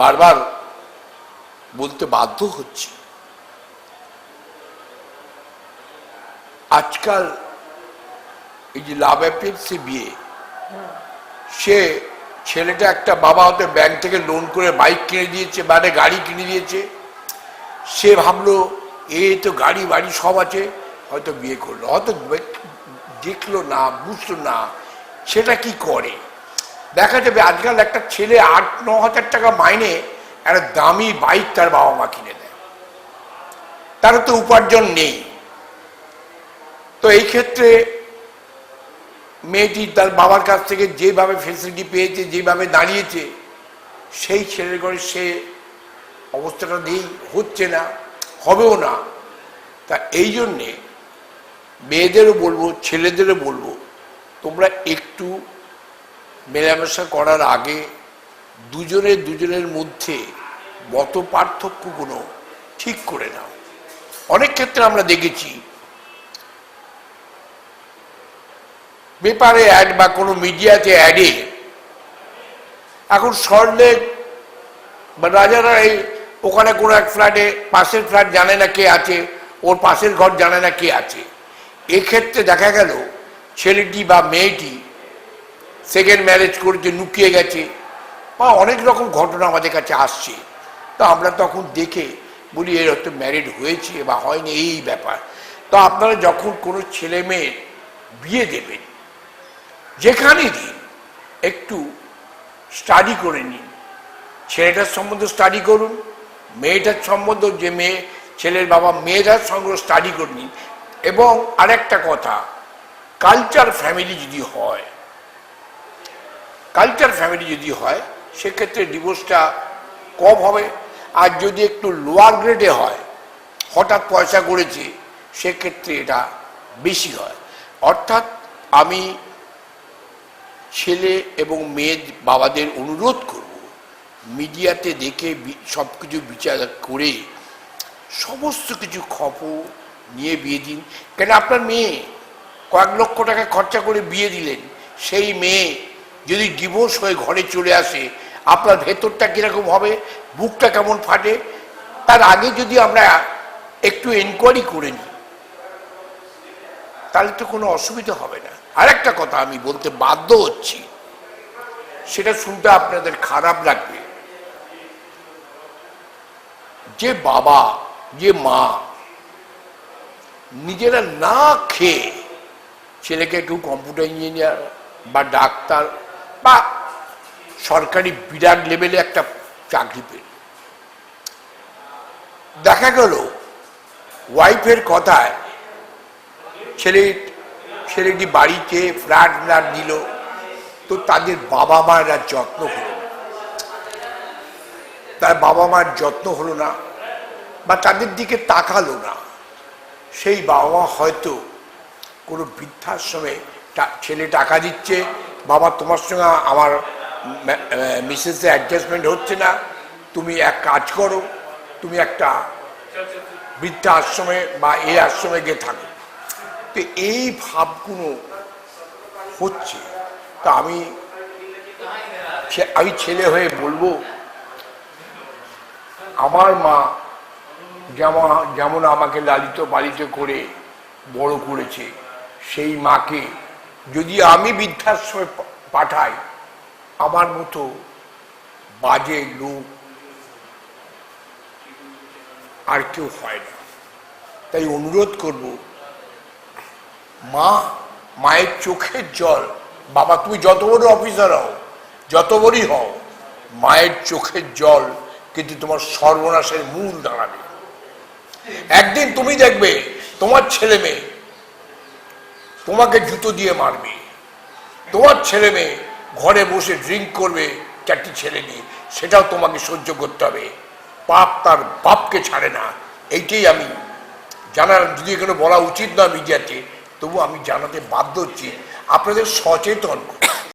বারবার বলতে বাধ্য হচ্ছে। আজকাল এই যে লাভ অ্যাপেন্সে বিয়ে, সে ছেলেটা একটা বাবা হতে ব্যাংক থেকে লোন করে বাইক কিনে দিয়েছে মানে গাড়ি কিনে দিয়েছে। সে ভাবলো, এ তো গাড়ি বাড়ি সব আছে, হয়তো বিয়ে করল। হয়তো দেখল না, বুঝলো না, সেটা কি করে? দেখা যাবে আজকাল একটা ছেলে আট, ন হাজার টাকা মাইনে একটা দামি বাইক তার বাবা মা কিনে দেয়। তার তো উপার্জন নেই। তো এই ক্ষেত্রে মেয়েটি তার বাবার কাছ থেকে যেভাবে ফেসিলিটি পেয়েছে, যেভাবে দাঁড়িয়েছে, সেই ছেলের ঘরে সে অবস্থাটা নেই, হচ্ছে না, হবেও না। তা এই জন্যে মেয়েদেরও বলব, ছেলেদেরও বলব, তোমরা একটু মেলামেশা করার আগে দুজনে দুজনের মধ্যে মত পার্থক্যগুলো ঠিক করে নাও। অনেক ক্ষেত্রে আমরা দেখেছি, পেপারে অ্যাড বা কোনো মিডিয়াতে অ্যাডে এখন সরলেক বা রাজারা এই ওখানে কোনো এক ফ্ল্যাটে পাশের ফ্ল্যাট জানে না কে আছে, ওর পাশের ঘর জানে না কে আছে। এক্ষেত্রে দেখা গেল ছেলেটি বা মেয়েটি সেকেন্ড ম্যারেজ করেছে, লুকিয়ে গেছে। বা অনেক রকম ঘটনা আমাদের কাছে আসছে। তো আমরা তখন দেখে বলি এর হয়তো ম্যারিড হয়েছে বা হয়নি, এই ব্যাপার। তো আপনারা যখন কোনো ছেলে মেয়ের বিয়ে দেবেন যেখানে দিন, একটু স্টাডি করে নিন। ছেলেটার সম্বন্ধে স্টাডি করুন, মেয়েটার সম্বন্ধে যে মেয়ে, ছেলের বাবা মেয়েটার সঙ্গে স্টাডি করে নিন। এবং আরেকটা কথা কালচার ফ্যামিলি যদি হয় কালচার ফ্যামিলি যদি হয়, সেক্ষেত্রে ডিভোর্সটা কম হবে। আর যদি একটু লোয়ার গ্রেডে হয়, হঠাৎ পয়সা করেছে সেক্ষেত্রে এটা বেশি হয়। অর্থাৎ আমি ছেলে এবং মেয়ের বাবাদের অনুরোধ করব, মিডিয়াতে দেখে সব কিছু বিচার করে সমস্ত কিছু খবর নিয়ে বিয়ে দিন। কেন আপনার মেয়ে কয়েক লক্ষ টাকা খরচা করে বিয়ে দিলেন, সেই মেয়ে যদি ডিভোর্স হয়ে ঘরে চলে আসে, আপনার ভেতরটা কীরকম হবে? বুকটা কেমন ফাটে? তার আগে যদি আমরা একটু এনকোয়ারি করে নিই, তাহলে তো কোনো অসুবিধা হবে না। আর একটা কথা আমি বলতে বাধ্য হচ্ছি, সেটা শুনতে আপনাদের খারাপ লাগবে। যে বাবা, যে মা, নিজেরা না খেয়ে ছেলেকে একটু কম্পিউটার ইঞ্জিনিয়ার বা ডাক্তার বা সরকারি বিরাট লেভেলে একটা চাকরি পেল। দেখা গেল ওয়াইফের কথায় ছেলে, ছেলেটি বাড়িতে ফ্ল্যাট ফ্ল্যাট দিল তো তাদের বাবা মায়েরা যত্ন হলো তার বাবা মার যত্ন হলো না বা তাদের দিকে তাকালো না। সেই বাবা মা হয়তো কোনো বৃদ্ধাশ্রমে ছেলে টাকা দিচ্ছে বাবা তোমার সঙ্গে আমার মিসেসের অ্যাডজাস্টমেন্ট হচ্ছে না। তুমি এক কাজ করো, তুমি একটা বৃদ্ধা আশ্রমে বা এই আশ্রমে গিয়ে থাকো। তো এই ভাবগুলো হচ্ছে। তা আমি আমি ছেলে হয়ে বলব, আমার মা যেমন যেমন আমাকে লালিত পালিত করে বড় করেছে, সেই মাকে যদি আমি বৃদ্ধাশ্রমে পাঠাই, আমার মতো বাজে লোক আর কেউ হয় না। তাই অনুরোধ করব, মা, মায়ের চোখের জল, বাবা, তুমি যত বড় অফিসার হও, যত বড়ই হও, মায়ের চোখের জল কিন্তু তোমার সর্বনাশের মূল দাঁড়াবে একদিন তুমি দেখবে, তোমার ছেলে মেয়ে তোমাকে জুতো দিয়ে মারবে। তোমার ছেলে মেয়ে ঘরে বসে ড্রিঙ্ক করবে, চারটি ছেলে নিয়ে। সেটাও তোমাকে সহ্য করতে হবে। পাপ তার বাপকে ছাড়ে না। এইটাই আমি জানার, যদি এখানে বলা উচিত না মিডিয়াতে, তবু আমি জানাতে বাধ্য হচ্ছি। আপনাদের সচেতন